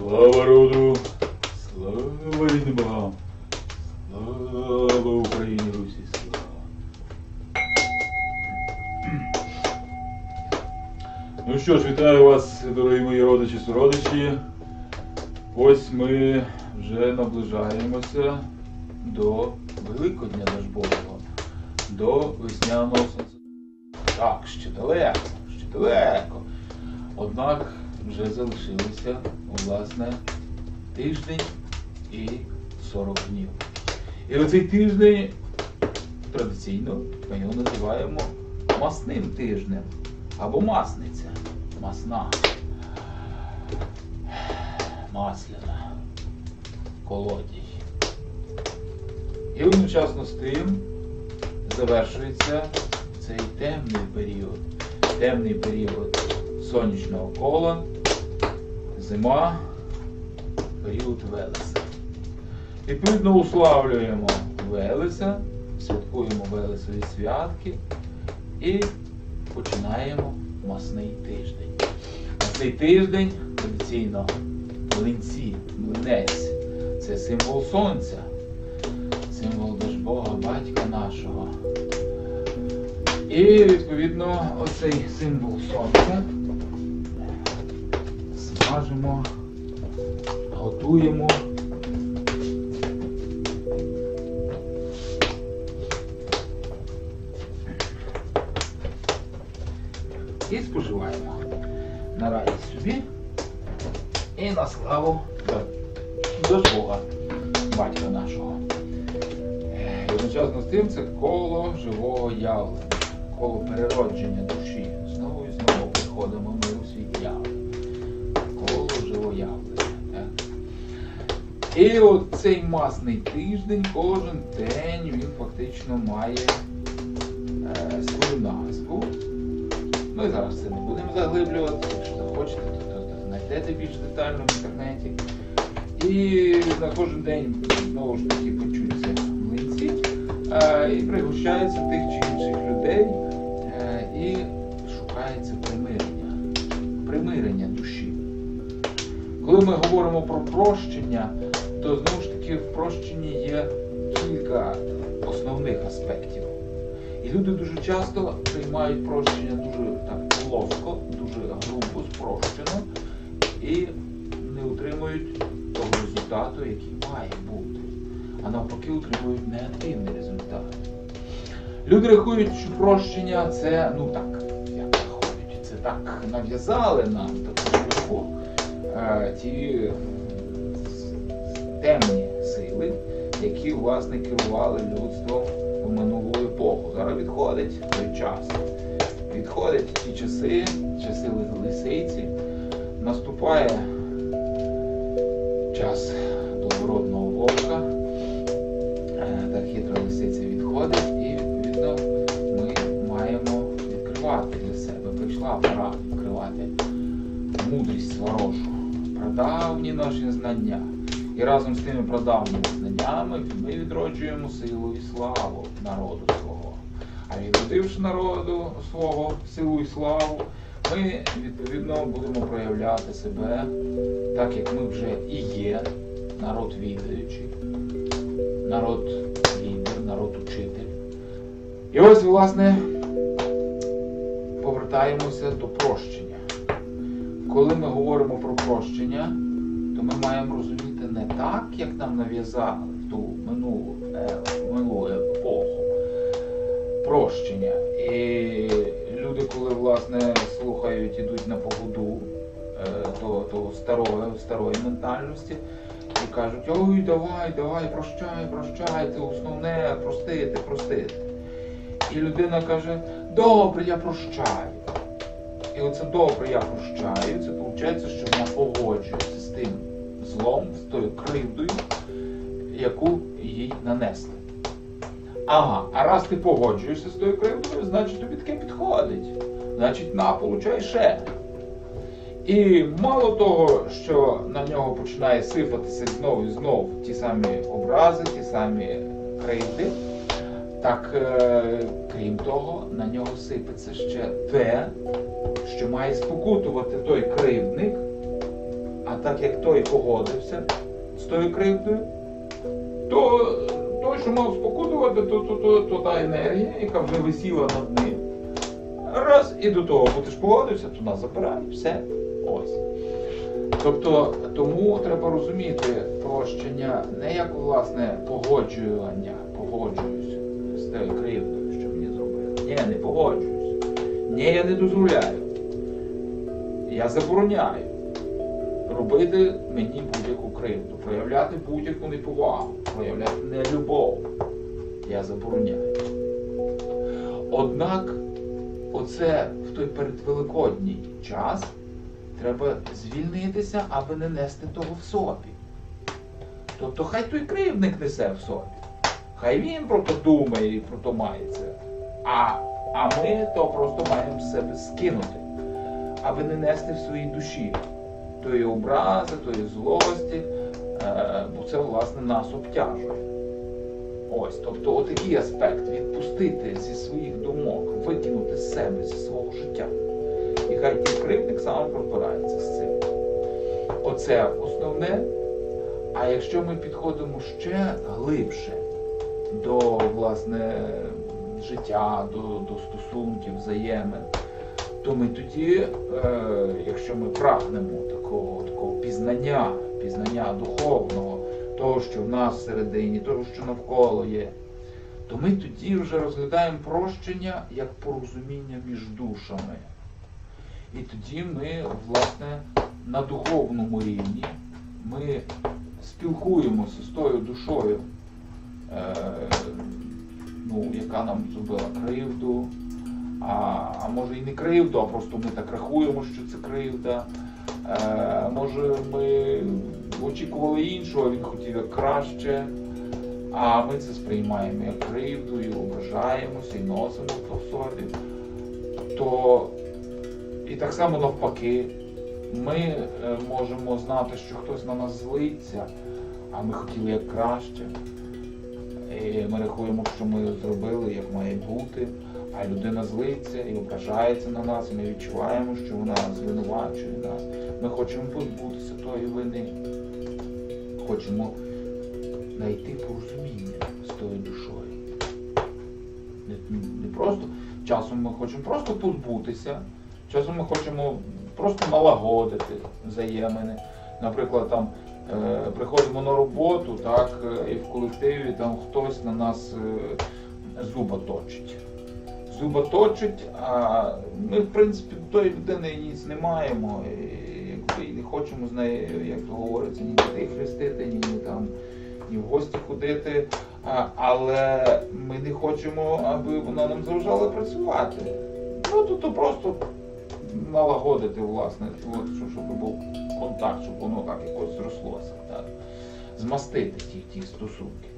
Слава роду, слава рідним богам, слава Україні, Русі, слава. Ну що ж, вітаю вас, дорогі мої родичі, суродичі. Ось ми вже наближаємося до Великодня Дажбожого, до весняного сонця. Так, ще далеко, ще далеко. Однак вже залишилося, власне, тиждень і 40 днів. І оцей тиждень традиційно ми його називаємо масним тижнем або масниця. Масна. Масляна. Колодій. І одночасно з тим завершується цей темний період. Темний період сонячного кола, зима, період Велеса. Відповідно, уславлюємо Велеса, святкуємо Велесові святки і починаємо масний тиждень. Масний тиждень традиційно млинці, млинець це символ сонця, символ Бога, батька нашого. І відповідно оцей символ сонця смажимо, готуємо. І споживаємо на радість собі і на славу до Бога, батька нашого. Е, одночасно з тим це коло живого явлення, коло переродження душі. Знову і знову приходимо ми І от цей масний тиждень, кожен день він фактично має е, свою назву. Ми зараз це не будемо заглиблювати, якщо захочете, то, то, то знайдете більш детально в інтернеті. І на кожен день знову ж таки почуться млинці е, і пригощаються тих чи інших людей е, і шукається примирення, примирення душі. Коли ми говоримо про прощення, знову ж таки в прощенні є кілька основних аспектів. І люди дуже часто приймають прощення дуже так плоско, дуже грубо, спрощено і не отримують того результату, який має бути. А навпаки отримують негативний результат. Люди рахують, що прощення це, ну так, як рахують, це так нав'язали нам таку шляху е, ті темні сили, які власне керували людством в минулу епоху. Зараз відходить той час. Відходять ті часи, часи лисиці. Наступає час благородного вовка. Е, Так хитра лисиця відходить і відповідно ми маємо відкривати для себе. Прийшла пора відкривати мудрість ворожу, прадавні наші знання. І разом з тими прадавніми знаннями ми відроджуємо силу і славу народу свого. А відродивши народу свого силу і славу, ми відповідно будемо проявляти себе так, як ми вже і є, народ відаючий, народ лідер, народ учитель. І ось, власне, повертаємося до прощення. Коли ми говоримо про прощення, то ми маємо розуміти не так, як нам нав'язали в ту минулу, е, минулу епоху прощення. І люди, коли власне слухають, ідуть на поводу е, того, того старого, старої ментальності і кажуть, ой, давай, давай, прощай, прощай, це основне, простити, простити. І людина каже, добре, я прощаю. І оце добре я прощаю, це виходить, що вона погоджується з тим злом, з тою кривдою, яку їй нанесли. Ага, а раз ти погоджуєшся з тою кривдою, значить тобі таке підходить. Значить, на, получай ще. І мало того, що на нього починає сипатися знову і знову ті самі образи, ті самі кривди, так е, крім того, на нього сипеться ще те, що має спокутувати той кривдник, так як той погодився з тою кривдою, то той, що мав спокутувати, то, то, то, то та енергія, яка вже висіла над ним. Раз і до того, бо ти ж погодився, то нас забирає, все. Ось. Тобто, тому треба розуміти прощення не як власне погоджування, погоджуюсь з тією кривдою, що мені зробили. Ні, не погоджуюсь. Ні, я не дозволяю. Я забороняю робити мені будь-яку кривду, проявляти будь-яку неповагу, проявляти нелюбов. Я забороняю. Однак, оце в той передвеликодній час треба звільнитися, аби не нести того в собі. Тобто хай той кривдник несе в собі. Хай він про то думає і про то мається. А, а ми то просто маємо себе скинути, аби не нести в своїй душі тої образи, тої злості, е, бо це власне нас обтяжує. Ось, тобто отакий аспект відпустити зі своїх думок, викинути з себе зі свого життя. І хай ті кривдник сам розбирається з цим. Оце основне. А якщо ми підходимо ще глибше до власне життя, до, до стосунків, взаємин, то ми тоді, е, якщо ми прагнемо такого, такого пізнання, пізнання духовного, того, що в нас всередині, того, що навколо є, то ми тоді вже розглядаємо прощення як порозуміння між душами. І тоді ми, власне, на духовному рівні ми спілкуємося з тою душою, е, ну, яка нам зробила кривду, а, а може і не кривду, а просто ми так рахуємо, що це кривда. Е, може ми очікували іншого, він хотів як краще. А ми це сприймаємо як кривду, і ображаємося, і носимо то в собі. То і так само навпаки, ми е, можемо знати, що хтось на нас злиться, а ми хотіли як краще. І ми рахуємо, що ми зробили, як має бути, а людина злиться і ображається на нас, і ми відчуваємо, що вона звинувачує нас. Ми хочемо позбутися тої вини, хочемо знайти порозуміння з тою душою. Не, не просто часом ми хочемо просто позбутися, часом ми хочемо просто налагодити взаємини. Наприклад, там е, приходимо на роботу, так, е, і в колективі там хтось на нас е, зуба точить. Зуба точить, а ми, в принципі, до тої людини ніц не маємо. І, хочемо з нею, як то говориться, ні дітей хрестити, ні, там ні в гості ходити, але ми не хочемо, аби вона нам заважала працювати. Ну, то, то просто налагодити, власне, щоб був контакт, щоб воно так якось зрослося, так? змастити ті, ті стосунки.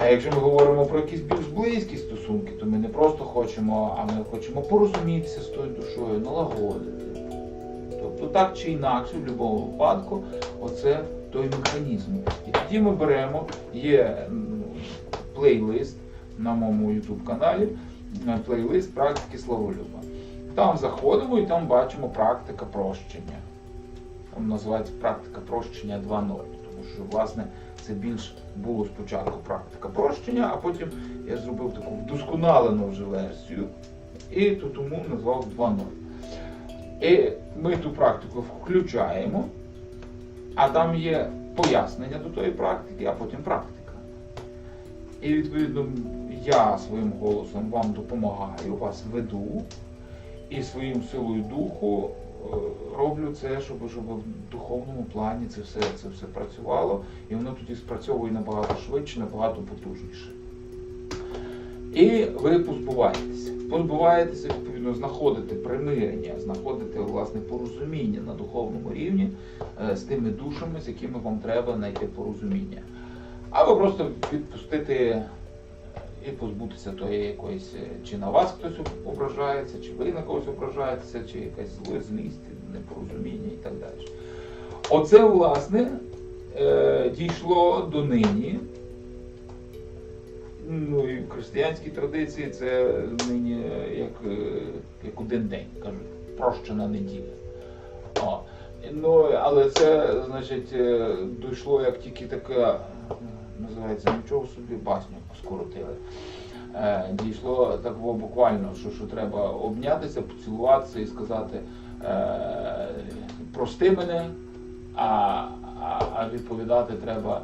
А якщо ми говоримо про якісь більш близькі стосунки, то ми не просто хочемо, а ми хочемо порозумітися з тою душою, налагодити. Тобто так чи інакше, в будь-якому випадку, оце той механізм. І тоді ми беремо, є плейлист на моєму YouTube каналі, е, плейлист практики Славолюба. Там заходимо і там бачимо практика прощення. Там називається практика прощення 2.0, тому що, власне, це більш було спочатку практика прощення, а потім я зробив таку вдосконалену вже версію. І то тому назвав 2.0. І ми ту практику включаємо, а там є пояснення до тої практики, а потім практика. І відповідно я своїм голосом вам допомагаю, вас веду і своїм силою духу е, роблю це, щоб, щоб в духовному плані це все, це все працювало, і воно тоді спрацьовує набагато швидше, набагато потужніше. І ви позбуваєтеся. Позбуваєтеся, відповідно, знаходите примирення, знаходите власне порозуміння на духовному рівні е, з тими душами, з якими вам треба знайти порозуміння. Або просто відпустити е, і позбутися тої якоїсь, е, чи на вас хтось ображається, чи ви на когось ображаєтеся, чи якась злість, непорозуміння і так далі. Оце, власне, дійшло до нині. Ну і в християнській традиції це нині е, як, е, як один день, кажуть, прощена неділя. О. Ну, але це, значить, е, дійшло як тільки така, називається, нічого собі басню скоротили. Дійшло так буквально, що, що треба обнятися, поцілуватися і сказати прости мене, а, а, а відповідати треба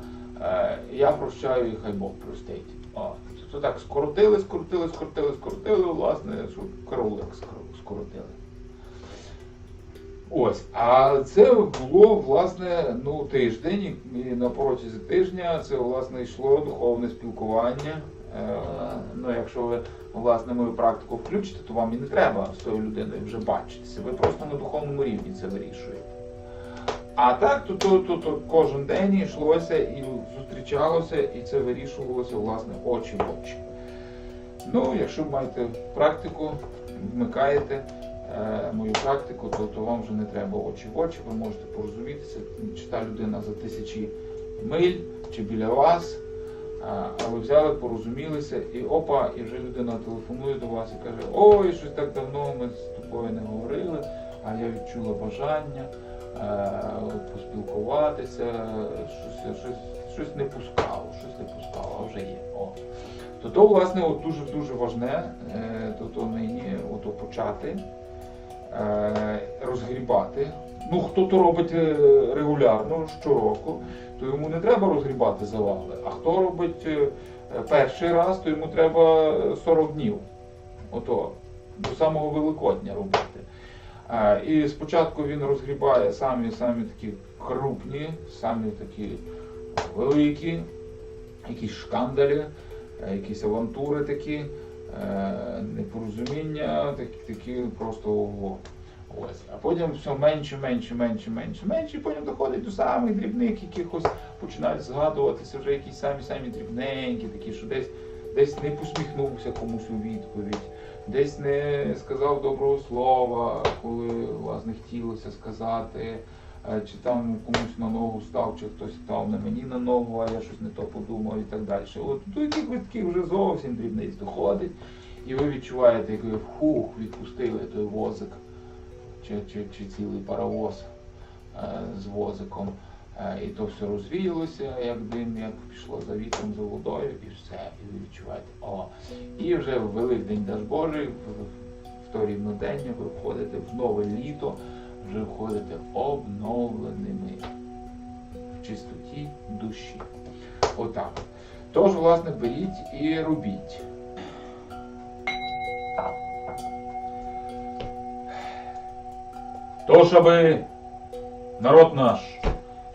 я прощаю і хай Бог простить. То так скоротили, скоротили, скоротили, скоротили, власне, що караулик скоротили. Ось, а це було власне ну, тиждень, і на протязі тижня це власне йшло духовне спілкування. Е, ну, якщо ви власне мою практику включите, то вам і не треба з тою людиною вже бачитися. Ви просто на духовному рівні це вирішуєте. А так, то, то, то, то кожен день йшлося і зустрічалося, і це вирішувалося власне очі в очі. Ну, якщо маєте практику, вмикаєте е, мою практику, то, то вам вже не треба очі в очі, ви можете порозумітися, чи та людина за тисячі миль, чи біля вас. А а ви взяли, порозумілися, і опа, і вже людина телефонує до вас і каже, ой, щось так давно ми з тобою не говорили, а я відчула бажання е, поспілкуватися, щось, щось, щось не пускало, щось не пускало, а вже є. О. То то, власне, от дуже дуже важне, е, то, то нині ото почати е, розгрібати. Ну, хто то робить е, регулярно щороку, то йому не треба розгрібати завали. А хто робить е, перший раз, то йому треба 40 днів. Ото, до самого Великодня робити. І спочатку він розгрібає самі самі такі крупні, самі такі великі, якісь шкандалі, е, якісь авантури такі, е, непорозуміння, такі, такі просто ого. Ось. А потім все менше, менше, менше, менше, менше, і потім доходить до самих дрібних, якихось починають згадуватися вже якісь самі самі дрібненькі, такі, що десь десь не посміхнувся комусь у відповідь, десь не сказав доброго слова, коли власне хотілося сказати, е, чи там комусь на ногу став, чи хтось став на мені на ногу, а я щось не то подумав і так далі. От до яких ви таких вже зовсім дрібниць доходить, і ви відчуваєте, як ви фух, відпустили той возик чи, чи, чи цілий паровоз е, з возиком. Е, і то все розвіялося, як дим, як пішло за вітром, за водою, і все, і ви відчуваєте. О. І вже в Великдень Даж Божий, в, то рівнодення ви входите в нове літо, вже входите обновленими в чистоті душі. Отак. Тож, власне, беріть і робіть. Тож, аби народ наш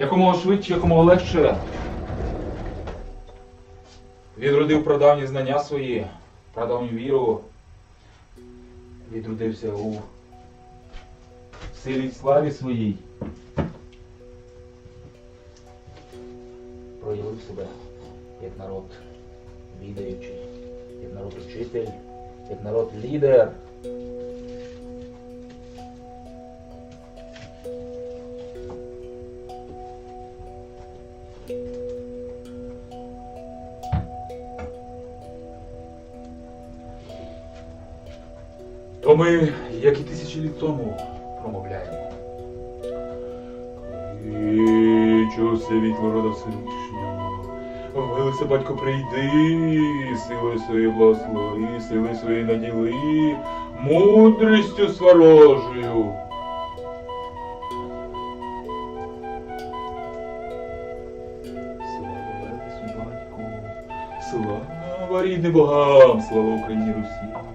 якомога швидше, якомога легше відродив прадавні знання свої, прадавню віру, відродився у силі й славі своїй. Проявив себе як народ відаючий, як народ учитель, як народ лідер. То ми, як і тисячі літ тому, промовляємо. Кличу світло рода Всевишнього. Вилися, батько, прийди, силою своєї благослови, силою своєї наділи, мудрістю сворожою. Слава батьку, слава рідним богам, слава Україні Русі.